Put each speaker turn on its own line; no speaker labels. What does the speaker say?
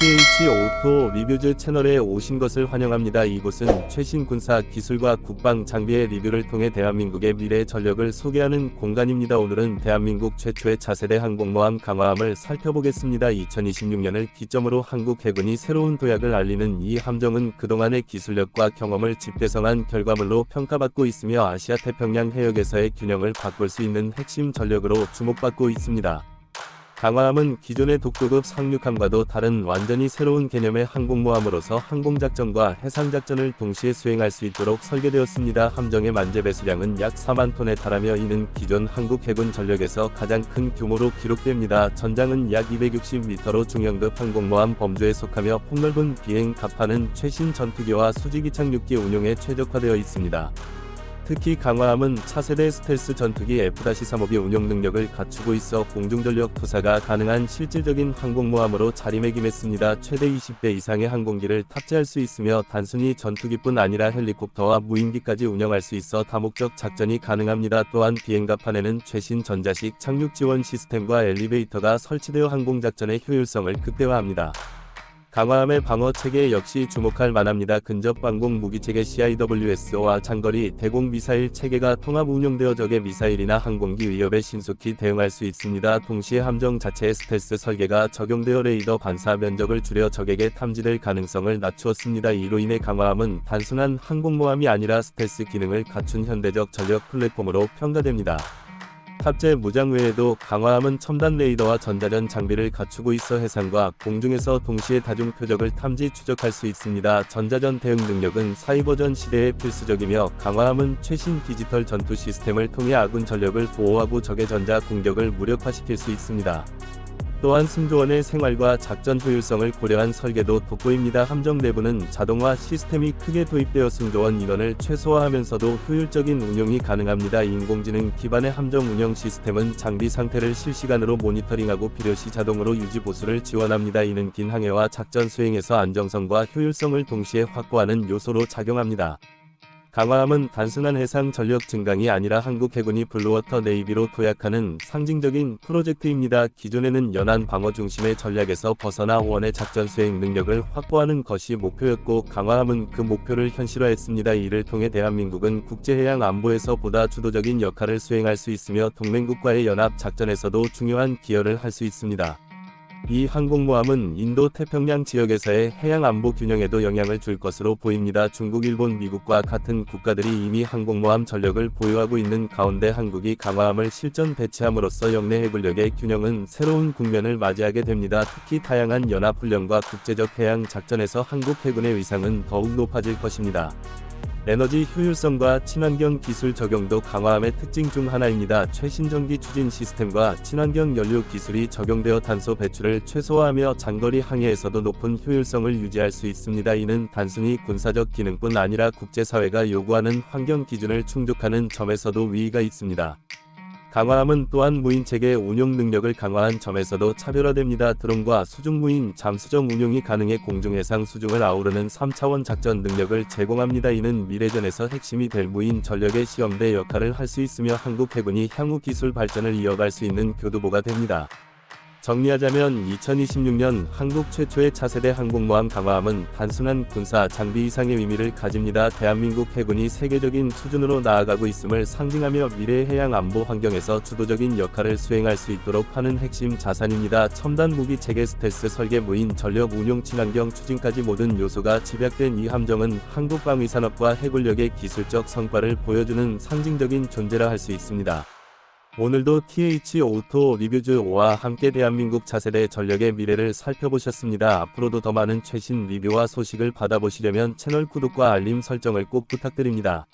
TH 오토 리뷰즈 채널에 오신 것을 환영합니다. 이곳은 최신 군사 기술과 국방 장비의 리뷰를 통해 대한민국의 미래 전력을 소개하는 공간입니다. 오늘은 대한민국 최초의 차세대 항공모함 강화함을 살펴보겠습니다. 2026년을 기점으로 한국 해군이 새로운 도약을 알리는 이 함정은 그동안의 기술력과 경험을 집대성한 결과물로 평가받고 있으며 아시아 태평양 해역에서의 균형을 바꿀 수 있는 핵심 전력으로 주목받고 있습니다. 강화함은 기존의 독도급 상륙함과도 다른 완전히 새로운 개념의 항공모함으로서 항공작전과 해상작전을 동시에 수행할 수 있도록 설계되었습니다. 함정의 만재 배수량은 약 4만 톤에 달하며 이는 기존 한국 해군 전력에서 가장 큰 규모로 기록됩니다. 전장은 약 260m로 중형급 항공모함 범주에 속하며 폭넓은 비행 갑판은 최신 전투기와 수직이 착륙기 운용에 최적화되어 있습니다. 특히 강화함은 차세대 스텔스 전투기 F-35B 운용 능력을 갖추고 있어 공중전력 투사가 가능한 실질적인 항공모함으로 자리매김했습니다. 최대 20대 이상의 항공기를 탑재할 수 있으며 단순히 전투기뿐 아니라 헬리콥터와 무인기까지 운영할 수 있어 다목적 작전이 가능합니다. 또한 비행갑판에는 최신 전자식 착륙 지원 시스템과 엘리베이터가 설치되어 항공작전의 효율성을 극대화합니다. 강화함의 방어 체계 역시 주목할 만합니다. 근접 방공 무기 체계 CIWS와 장거리 대공 미사일 체계가 통합 운용되어 적의 미사일이나 항공기 위협에 신속히 대응할 수 있습니다. 동시에 함정 자체의 스텔스 설계가 적용되어 레이더 반사 면적을 줄여 적에게 탐지될 가능성을 낮추었습니다. 이로 인해 강화함은 단순한 항공모함이 아니라 스텔스 기능을 갖춘 현대적 전력 플랫폼으로 평가됩니다. 탑재 무장 외에도 강화함은 첨단 레이더와 전자전 장비를 갖추고 있어 해상과 공중에서 동시에 다중 표적을 탐지 추적할 수 있습니다. 전자전 대응 능력은 사이버전 시대에 필수적이며 강화함은 최신 디지털 전투 시스템을 통해 아군 전력을 보호하고 적의 전자 공격을 무력화시킬 수 있습니다. 또한 승조원의 생활과 작전 효율성을 고려한 설계도 돋보입니다. 함정 내부는 자동화 시스템이 크게 도입되어 승조원 인원을 최소화하면서도 효율적인 운용이 가능합니다. 인공지능 기반의 함정 운영 시스템은 장비 상태를 실시간으로 모니터링하고 필요시 자동으로 유지 보수를 지원합니다. 이는 긴 항해와 작전 수행에서 안정성과 효율성을 동시에 확보하는 요소로 작용합니다. 강화함은 단순한 해상 전력 증강이 아니라 한국 해군이 블루워터 네이비로 도약하는 상징적인 프로젝트입니다. 기존에는 연안 방어 중심의 전략에서 벗어나 원의 작전 수행 능력을 확보하는 것이 목표였고 강화함은 그 목표를 현실화했습니다. 이를 통해 대한민국은 국제해양 안보에서 보다 주도적인 역할을 수행할 수 있으며 동맹국과의 연합 작전에서도 중요한 기여를 할 수 있습니다. 이 항공모함은 인도 태평양 지역에서의 해양 안보 균형에도 영향을 줄 것으로 보입니다. 중국, 일본, 미국과 같은 국가들이 이미 항공모함 전력을 보유하고 있는 가운데 한국이 강화함을 실전 배치함으로써 영내 해군력의 균형은 새로운 국면을 맞이하게 됩니다. 특히 다양한 연합훈련과 국제적 해양 작전에서 한국 해군의 위상은 더욱 높아질 것입니다. 에너지 효율성과 친환경 기술 적용도 강화함의 특징 중 하나입니다. 최신 전기 추진 시스템과 친환경 연료 기술이 적용되어 탄소 배출을 최소화하며 장거리 항해에서도 높은 효율성을 유지할 수 있습니다. 이는 단순히 군사적 기능뿐 아니라 국제사회가 요구하는 환경 기준을 충족하는 점에서도 위의가 있습니다. 강화함은 또한 무인체계 운용 능력을 강화한 점에서도 차별화됩니다. 드론과 수중무인 잠수정 운용이 가능해 공중해상 수중을 아우르는 3차원 작전 능력을 제공합니다. 이는 미래전에서 핵심이 될 무인 전력의 시험대 역할을 할 수 있으며 한국 해군이 향후 기술 발전을 이어갈 수 있는 교두보가 됩니다. 정리하자면 2026년 한국 최초의 차세대 항공모함 강화함은 단순한 군사 장비 이상의 의미를 가집니다. 대한민국 해군이 세계적인 수준으로 나아가고 있음을 상징하며 미래 해양 안보 환경에서 주도적인 역할을 수행할 수 있도록 하는 핵심 자산입니다. 첨단 무기 체계 스텔스 설계 무인 전력 운용 친환경 추진까지 모든 요소가 집약된 이 함정은 한국 방위 산업과 해군력의 기술적 성과를 보여주는 상징적인 존재라 할 수 있습니다. 오늘도 TH 오토 리뷰즈와 함께 대한민국 차세대 전력의 미래를 살펴보셨습니다. 앞으로도 더 많은 최신 리뷰와 소식을 받아보시려면 채널 구독과 알림 설정을 꼭 부탁드립니다.